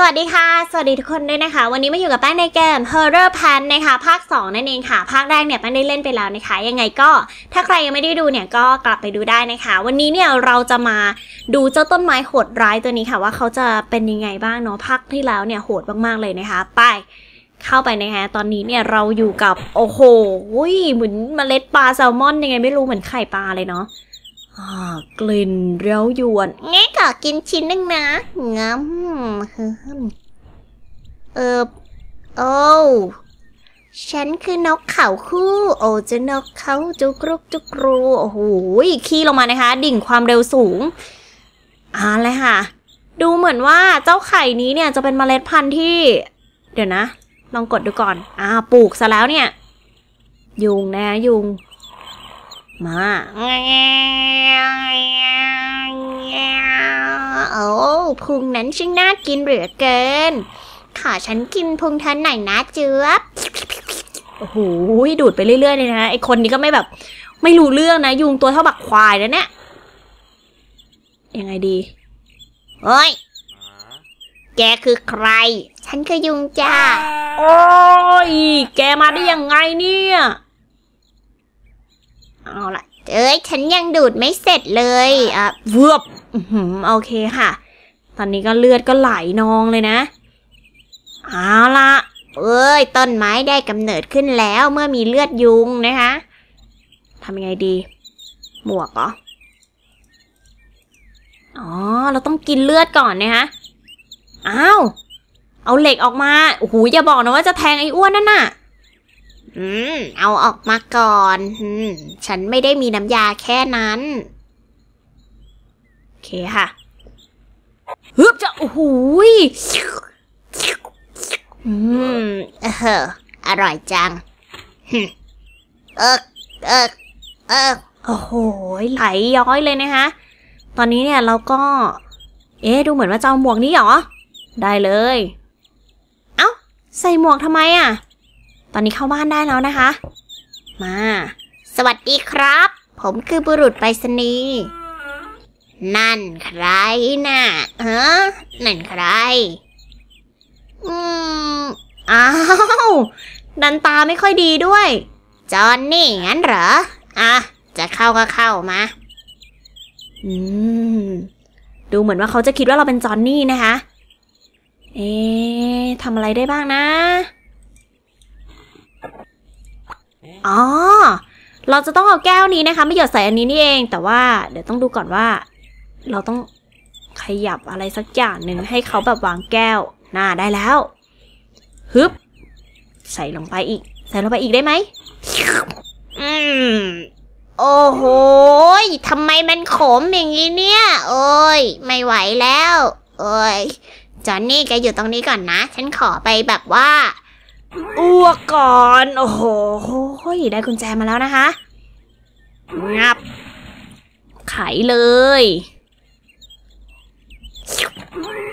สวัสดีค่ะ สวัสดีทุกคนด้วยนะคะ วันนี้มาอยู่กับแป้งในเกม Horror Pan นะคะ ภาค 2 นั่นเองค่ะ ภาคแรกเนี่ยแป้งได้เล่นไปแล้วนะคะ ยังไงก็ถ้าใครยังไม่ได้ดูเนี่ยก็กลับไปดูได้นะคะ วันนี้เนี่ยเราจะมาดูเจ้าต้นไม้โหดร้ายตัวนี้ค่ะ ว่าเขาจะเป็นยังไงบ้างเนาะ ภาคที่แล้วเนี่ยโหดมากๆเลยนะคะ ไป เข้าไปนะคะตอนนี้เนี่ยเราอยู่กับโอ้โหเหมือนเมล็ดปลาแซลมอนยังไงไม่รู้เหมือนไข่ปลาเลยเนาะ กลิ่นเร้ายวนงั้นก็กินชิ้นหนึ่งนะงั้มเออโอ้ฉันคือนกเขาคู่ โอ้จะนกเขาจุกรุกจุกรูโอ้โหขี้ลงมานะคะ ดิ่งความเร็วสูงอ่าเลยค่ะ ดูเหมือนว่าเจ้าไข่นี้เนี่ยจะเป็นเมล็ดพันธุ์ที่ เดี๋ยวนะ ลองกดดูก่อน อ่า ปลูกซะแล้วเนี่ย ยุงนะยุง มาโอ้พุงนั้นช่างน่ากินเหลือเกิน ขอฉันกินพุงเธอหน่อยนะเจือบโอ้โหดูดไปเรื่อยๆเลยนะไอคนนี้ก็ไม่แบบ ไม่รู้เรื่องนะ ยุงตัวเท่าบักควายแล้วเนี่ยยังไงดีเฮ้ย แกคือใคร ฉันคือยุงจ้า โอ้ย แกมาได้ยังไงเนี่ย เอาละเอ้ย ฉันยังดูดไม่เสร็จเลย อะเวือบอื้อโอเคค่ะ ตอนนี้ก็เลือดก็ไหลนองเลยนะ เอาละเอ้ย ต้นไม้ได้กำเนิดขึ้นแล้วเมื่อมีเลือดยุงนะคะทำยังไงดี หมวกเหรอ อ๋อ เราต้องกินเลือดก่อนนะคะอ้าว เอาเหล็กออกมาโอ้โหอย่าบอกนะว่าจะแทงไอ้อ้วนนั่นน่ะ อืม เอาออกมาก่อนอืมฉันไม่ได้มีน้ำยาแค่นั้น โอเคค่ะฮึบจะโอ้โหอืมเอออร่อยจังเอิกเอิกเอิกโอ้โหไหลย้อยเลยนะคะ ตอนนี้เนี่ยเราก็ เอ๊ะดูเหมือนว่าจะเอาหมวกนี้เหรอ ได้เลย เอ้า ใส่หมวกทำไมอะ ตอนนี้เข้าบ้านได้แล้วนะคะ มา สวัสดีครับ ผมคือบุรุษไปรษณีย์นั่นใครน่ะฮะนั่นใคร อืม อ้าว ดันตาไม่ค่อยดีด้วย จอนนี่งั้นเหรอ อะ จะเข้าก็เข้ามา อืม ดูเหมือนว่าเขาจะคิดว่าเราเป็นจอนนี่นะคะ เอ๊ะทำอะไรได้บ้างนะ อ๋อ เราจะต้องเอาแก้วนี้นะคะไม่หยดใส่อันนี้นี่เอง แต่ว่าเดี๋ยวต้องดูก่อนว่า เราต้องขยับอะไรสักอย่างหนึ่งให้เขาแบบวางแก้ว น่าได้แล้ว ฮึบ ใส่ลงไปอีก ใส่ลงไปอีกได้ไหม อืม โอ้โหทำไมมันขมอย่างนี้เนี่ย โอ้ย ไม่ไหวแล้ว โอ้ย จอนนี่แกอยู่ตรงนี้ก่อนนะ ฉันขอไปแบบว่า อ้วกก่อน โอ้โหได้กุญแจมาแล้วนะคะ งับ ไขเลย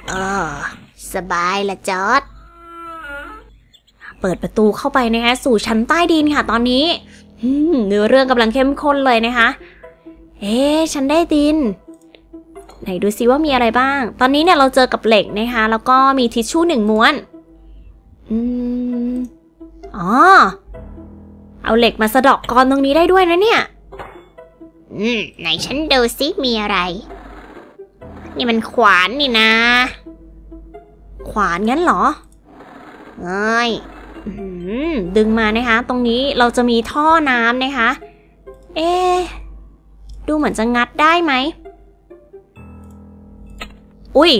เออสบายละจอดเปิดประตูเข้าไปนะคะสู่ชั้นใต้ดินค่ะตอนนี้เนื้อเรื่องกำลังเข้มข้นเลยนะคะ เอ๊ะฉันได้ดิน ไหนดูซิว่ามีอะไรบ้าง ตอนนี้เนี่ยเราเจอกับเหล็กนะคะ แล้วก็มีทิชชู่หนึ่งม้วน อืม อ๋อ เอาเหล็กมาสะดอกกรตรงนี้ได้ด้วยนะเนี่ย อืม ไหนฉันดูซิมีอะไร นี่มันขวานนี่นะ ขวานงั้นเหรอเอ้ยอดึงมานะคะ ตรงนี้เราจะมีท่อน้ำนะคะ เอ๊ะดูเหมือนจะงัดได้ไหม อุ้ย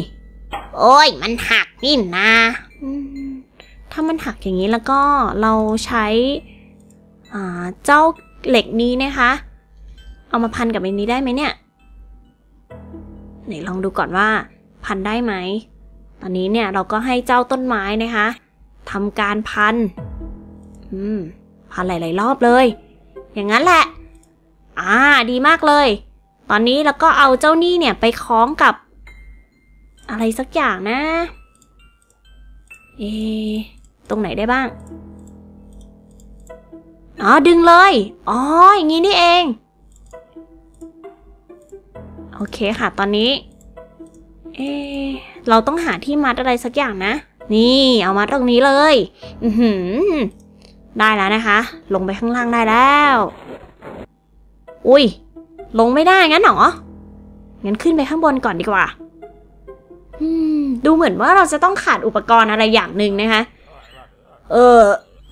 โอ้ย มันหักนี่นะ ถ้ามันหักอย่างนี้แล้วก็เราใช้เจ้าเหล็กนี้นะคะ เอามาพันกับอันนี้ได้ไหมเนี่ยไหนลองดูก่อนว่าพันได้ไหม ตอนนี้เนี่ยเราก็ให้เจ้าต้นไม้นะคะทำการพัน อืม พันหลาย ๆ รอบเลย อย่างนั้นแหละ อ่า ดีมากเลย ตอนนี้เราก็เอาเจ้านี่เนี่ยไปคล้องกับ อะไรสักอย่างนะ เอ ตรงไหนได้บ้าง อ๋อ ดึงเลย อ๋อ อย่างนี้นี่เอง โอเคค่ะ ตอนนี้ เอ เราต้องหาที่มัดอะไรสักอย่างนะ นี่ เอามัดตรงนี้เลย อือหือได้แล้วนะคะ ลงไปข้างล่างได้แล้ว อุ้ย ลงไม่ได้งั้นหรอ งั้นขึ้นไปข้างบนก่อนดีกว่าอืมดูเหมือนว่าเราจะต้องขาดอุปกรณ์อะไรอย่างหนึ่งนะคะ เออ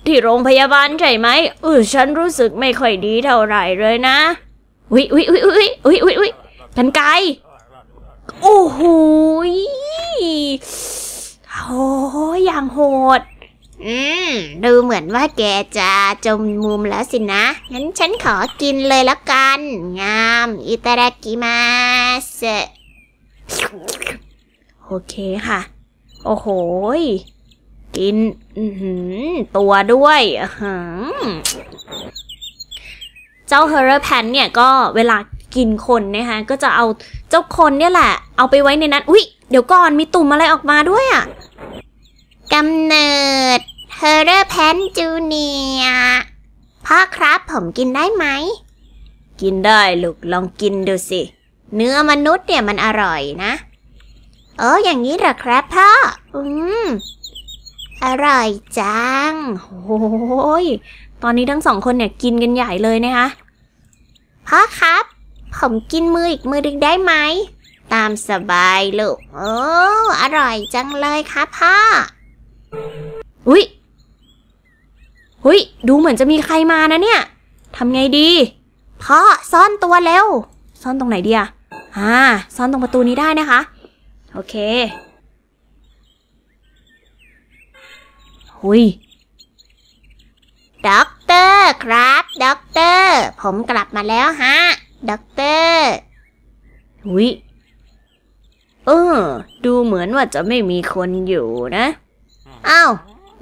ที่โรงพยาบาลใช่ไหมเออฉันรู้สึกไม่ค่อยดีเท่าไหร่เลยนะอุ๊ยอุ๊ยอุ๊ยอุ๊ยอุ๊ยอุ๊ยอุ๊ยกันไกลโอ้โหยโอ้ยอย่างโหด อืม ดูเหมือนว่าแกจะจมมุมแล้วสินะ งั้นฉันขอกินเลยละกัน งาม อิตาดากิมาสโอเคค่ะ โอ้โหย กินตัวด้วยอื้อหือเจ้าเฮอร์แพนเนี่ยก็เวลากินคนนะคะก็จะเอาเจ้าคนเนี่ยแหละ เอาไปไว้ในนั้น อุ๊ย เดี๋ยวก่อนมีตุ่มอะไรออกมาด้วยอะ่ะกำเนิดเฮอร์เรอร์แพนจูเนียพ่อครับผมกินได้ไหม กินได้ลูกลองกินดูสิ เนื้อมนุษย์เนี่ยมันอร่อยนะ เอออย่างนี้เหรอครับพ่อ อืม อร่อยจังโอ้ยตอนนี้ทั้งสองคนเนี่ยกินกันใหญ่เลยนะคะพ่อครับ ผมกินมืออีกมือดึงได้ไหม ตามสบายลูก โอ้ อร่อยจังเลยครับพ่อ อุ๊ยอุ๊ย ดูเหมือนจะมีใครมานะเนี่ย ทำไงดี พ่อซ่อนตัวเร็ว ซ่อนตรงไหนดีอะอ่า ซ่อนตรงประตูนี้ได้นะคะ โอเค หุย ด็อกเตอร์ครับ ด็อกเตอร์ ผมกลับมาแล้วฮะ ด็อกเตอร์หุยเออ ดูเหมือนว่าจะไม่มีคนอยู่นะอ้าว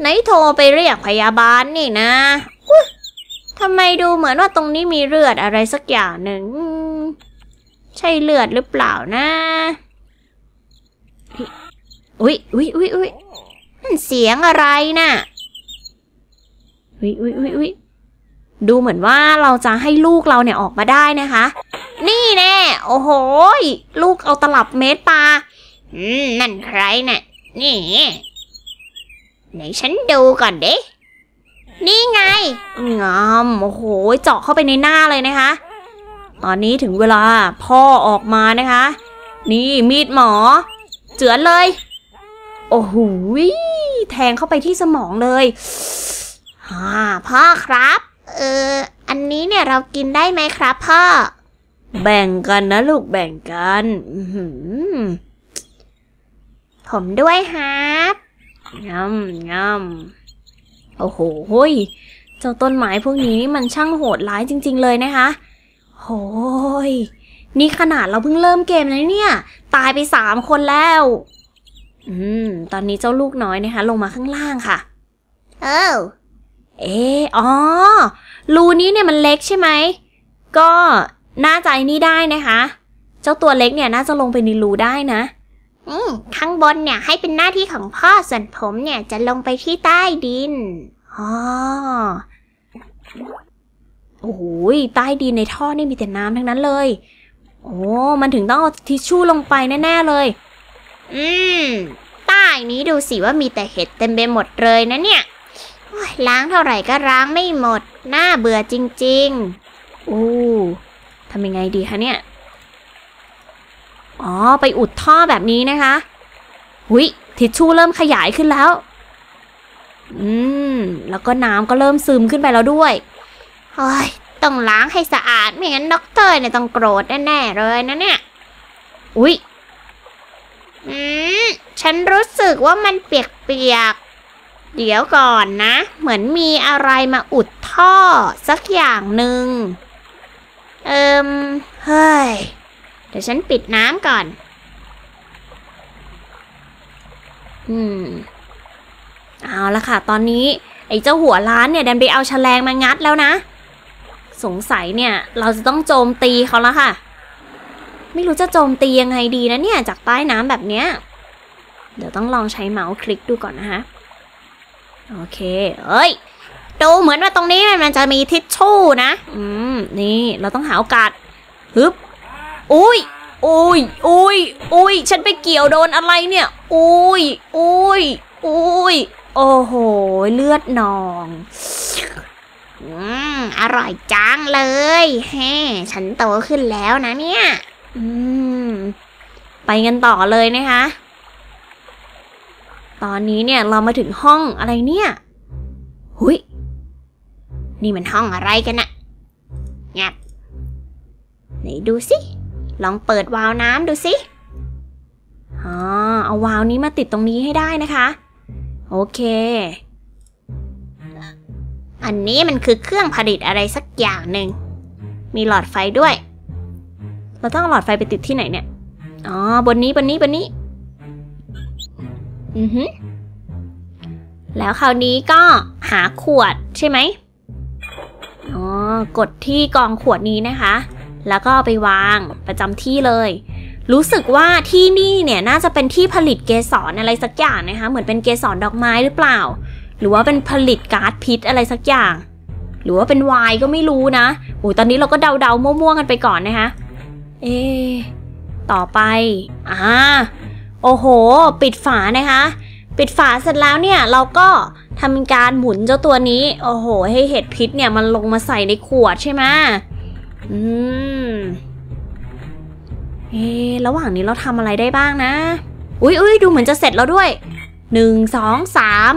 ไหนโทรไปเรียกพยาบาลนี่นะทำไมดูเหมือนว่าตรงนี้มีเลือดอะไรสักอย่างหนึ่ง ใช่เลือดหรือเปล่านะ อุ๊ยอุ๊ยอุ๊ยอุ๊ย เสียงอะไรน่ะอุ๊ยอุ๊ยอุ๊ยอุ๊ยดูเหมือนว่าเราจะให้ลูกเราเนี่ยออกมาได้นะคะ นี่แน่โอ้โหยลูกเอาตลับเมตรปลาอืมนั่นใครน่ะนี่ไหนฉันดูก่อนเด้นี่ไงงามโอ้โหเจาะเข้าไปในหน้าเลยนะคะ ตอนนี้ถึงเวลาพ่อออกมานะคะ นี่มีดหมอ เจือนเลย โอ้โหยแทงเข้าไปที่สมองเลยฮ่าพ่อครับ เออ อันนี้เนี่ยเรากินได้ไหมครับพ่อ แบ่งกันนะลูกแบ่งกันอื้อหือผมด้วยครับงำงำโอ้โหยเจ้าต้นไม้พวกนี้นี่มันช่างโหดร้ายจริง ๆ เลยนะคะโหยนี่ขนาดเราเพิ่งเริ่มเกมนะเนี่ย ตายไปสามคนแล้ว อืม ตอนนี้เจ้าลูกน้อยนะคะ ลงมาข้างล่างค่ะ เออเอออ๋อ รูนี้เนี่ยมันเล็กใช่ไหม ก็น่าจะไอ้นี่ได้นะคะ เจ้าตัวเล็กเนี่ยน่าจะลงไปในรูได้นะ อืม ข้างบนเนี่ยให้เป็นหน้าที่ของพ่อ ส่วนผมเนี่ยจะลงไปที่ใต้ดิน อ๋อ โอ้โหยใต้ดินในท่อนี่มีแต่น้ำทั้งนั้นเลย โอ้ มันถึงต้องเอาทิชชู่ลงไปแน่ๆเลย อืม ใต้นี้ดูสิว่ามีแต่เห็ดเต็มไปหมดเลยนะเนี่ยยล้างเท่าไหร่ก็ล้างไม่หมด น่าเบื่อจริงโอ้ทำยังไงดีคะเนี่ย อ๋อ ไปอุดท่อแบบนี้นะคะ หุยทิชชู่เริ่มขยายขึ้นแล้ว อืม แล้วก็น้ำก็เริ่มซึมขึ้นไปแล้วด้วยๆโอ้ยต้องล้างให้สะอาด ไม่งั้นด็อกเตอร์เนี่ยต้องโกรธแน่ๆเลยนะเนี่ย อุ้ย อืม ฉันรู้สึกว่ามันเปียกๆ เดี๋ยวก่อนนะ เหมือนมีอะไรมาอุดท่อสักอย่างหนึ่ง เอิมเฮ้ย เดี๋ยวฉันปิดน้ำก่อน อืม เอาละค่ะ ตอนนี้ ไอ้เจ้าหัวล้านเนี่ย ดันไปเอาแฉลงมางัดแล้วนะ สงสัยเนี่ย เราจะต้องโจมตีเขาแล้วค่ะ ไม่รู้จะโจมตียังไงดีนะเนี่ย จากใต้น้ำแบบเนี้ย เดี๋ยวต้องลองใช้เมาส์คลิกดูก่อนนะคะ โอเค เอ้ย ดูเหมือนว่าตรงนี้มันจะมีทิชชู่นะ อืม นี่เราต้องหาโอกาสฮึบอุ้ยโอ้ยโอ้ยโอ้ยฉันไปเกี่ยวโดนอะไรเนี่ยโอ้ยโอ้ยโอ้ยโอ้โห เลือดนอง อืม อร่อยจังเลย แฮ่ ฉันโตขึ้นแล้วนะเนี่ย อืม ไปกันต่อเลยนะคะ ตอนนี้เนี่ยเรามาถึงห้องอะไรเนี่ย หุยนี่มันห้องอะไรกันนะงับไหนดูสิ ลองเปิดวาล์วน้ำดูสิอ๋อเอาวาล์วนี้มาติดตรงนี้ให้ได้นะคะ โอเค อันนี้มันคือเครื่องผลิตอะไรสักอย่างหนึ่ง มีหลอดไฟด้วย เราต้องหลอดไฟไปติดที่ไหนเนี่ย อ๋อ บนนี้บนนี้บนนี้ อือฮึแล้วคราวนี้ก็หาขวดใช่ไหมอ๋อ กดที่กองขวดนี้นะคะ แล้วก็ไปวางประจำที่เลย รู้สึกว่าที่นี่เนี่ยน่าจะเป็นที่ผลิตเกสรอะไรสักอย่างนะคะ เหมือนเป็นเกสรดอกไม้หรือเปล่า หรือว่าเป็นผลิตก๊าซพิษอะไรสักอย่าง หรือว่าเป็นไวน์ก็ไม่รู้นะโอ้ยตอนนี้เราก็เดาๆมั่วๆกันไปก่อนนะคะ เอ ต่อไป อ่า โอ้โห ปิดฝานะคะ ปิดฝาเสร็จแล้วเนี่ย เราก็ทำการหมุนเจ้าตัวนี้ โอ้โห ให้เห็ดพิษเนี่ยมันลงมาใส่ในขวดใช่ไหมอืม เอ ระหว่างนี้เราทำอะไรได้บ้างนะ อุ้ยอุ้ยดูเหมือนจะเสร็จแล้วด้วย หนึ่ง สอง สาม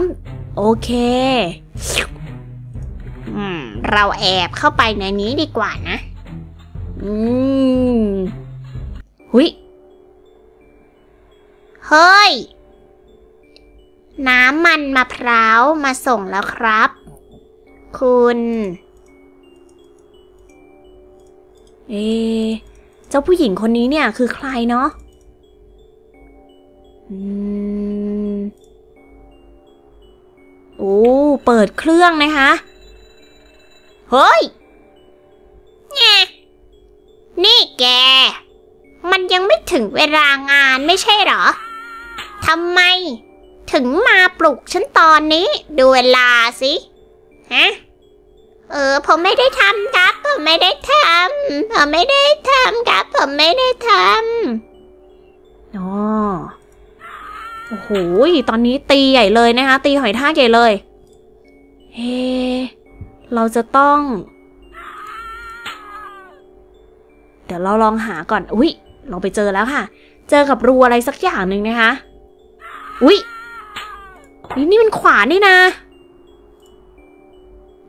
โอเคอืมเราแอบเข้าไปในนี้ดีกว่านะ อืมหุยเฮ้ย น้ำมันมะพร้าวมาส่งแล้วครับ คุณเอะเจ้าผู้หญิงคนนี้เนี่ยคือใครเนาะอืมโอ้ เปิดเครื่องนะคะ เฮ้ย นี่แก มันยังไม่ถึงเวลางานไม่ใช่เหรอ ทำไม ถึงมาปลุกฉันตอนนี้ ดูเวลาสิ ฮะ เออ ผมไม่ได้ทำครับ ผมไม่ได้ทำ ผมไม่ได้ทำครับ ผมไม่ได้ทอ๋อโอ้โห ตอนนี้ตีใหญ่เลยนะคะ ตีหอยทากใหญ่เลย เฮ้ เราจะต้อง เดี๋ยวเราลองหาก่อน อุ้ยเราไปเจอแล้วค่ะ เจอกับรูอะไรสักอย่างหนึ่งนะคะ อุ้ยนี่นี่มันขวานนี่นะ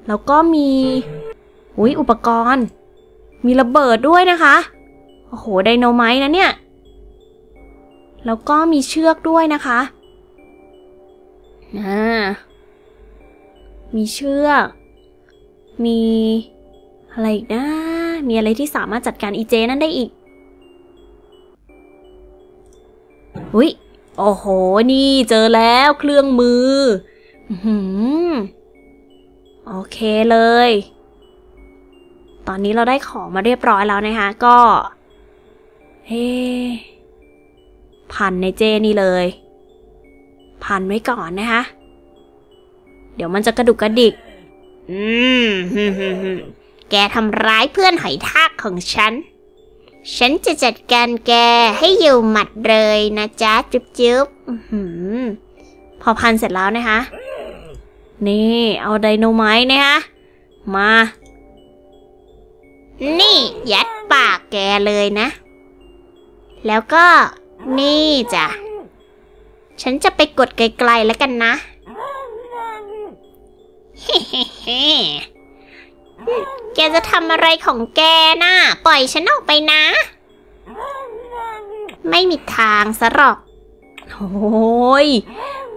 แล้วก็มี อุ้ยอุปกรณ์ มีระเบิดด้วยนะคะ โอ้โห ไดโนไมต์นะเนี่ย แล้วก็มีเชือกด้วยนะคะอ่ามีเชือก มีอะไรอีกนะ มีอะไรที่สามารถจัดการอีเจนั่นได้อีก อุ้ย โอ้โห นี่เจอแล้วเครื่องมือ หือโอเคเลย ตอนนี้เราได้ของมาเรียบร้อยแล้วนะคะ ก็ เฮ้พันในเจนี่เลย พันไว้ก่อนนะคะ เดี๋ยวมันจะกระดุกกระดิก อืมฮึมฮึมฮึม แกทำร้ายเพื่อนหอยทากของฉัน ฉันจะจัดการแกให้อยู่หมัดเลยนะจ๊ะ จุ๊บจุ๊บอื้อพอพันเสร็จแล้วนะคะ นี่เอาไดโนไมต์นะคะมา นี่ ยัดปากแกเลยนะ แล้วก็นี่จ้ะ ฉันจะไปกดไกลๆแล้วกันนะเฮ้ แกจะทำอะไรของแกน่ะ ปล่อยฉันออกไปนะ ไม่มีทางซะหรอกโอ้ย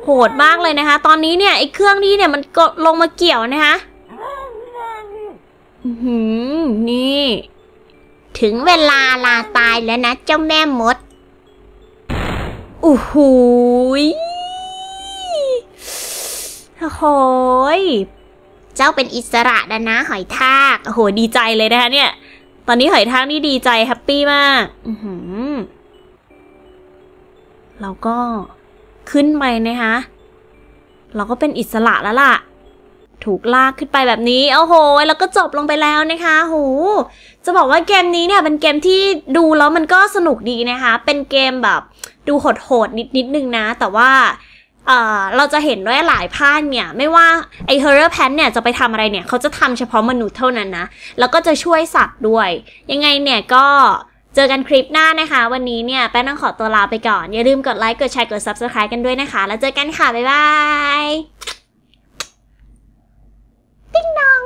โหดมากเลยนะคะ ตอนนี้เนี่ยไอ้เครื่องนี้เนี่ยมันก็ลงมาเกี่ยวนะคะหือนี่ ถึงเวลาลาตายแล้วนะเจ้าแม่มดโอ้โหยโอ้ย เจ้าเป็นอิสระแล้วนะ หอยทากโอ้โหดีใจเลยนะคะเนี่ย ตอนนี้หอยทากนี่ดีใจแฮปปี้มาก อือหือเราก็ขึ้นไปนะคะ เราก็เป็นอิสระแล้วล่ะ ถูกลากขึ้นไปแบบนี้ โอ้โห แล้วก็จบลงไปแล้วนะคะโหจะบอกว่าเกมนี้เนี่ยเป็นเกมที่ดูแล้วมันก็สนุกดีนะคะ เป็นเกมแบบดูโหดๆนิดนิดนึงนะ แต่ว่า เราจะเห็นด้วยหลายภาคเนี่ย ไม่ว่าไอเฮอร์เรอร์แพนเนี่ยจะไปทำอะไรเนี่ย เขาจะทำเฉพาะมนุษย์เท่านั้นนะ แล้วก็จะช่วยสัตว์ด้วย ยังไงเนี่ยก็เจอกันคลิปหน้านะคะ วันนี้เนี่ยแป้งต้องขอตัวลาไปก่อน อย่าลืมกดไลค์กดแชร์กด Subscribe กันด้วยนะคะ แล้วเจอกันค่ะ บ๊ายบาย ติ๊งดอง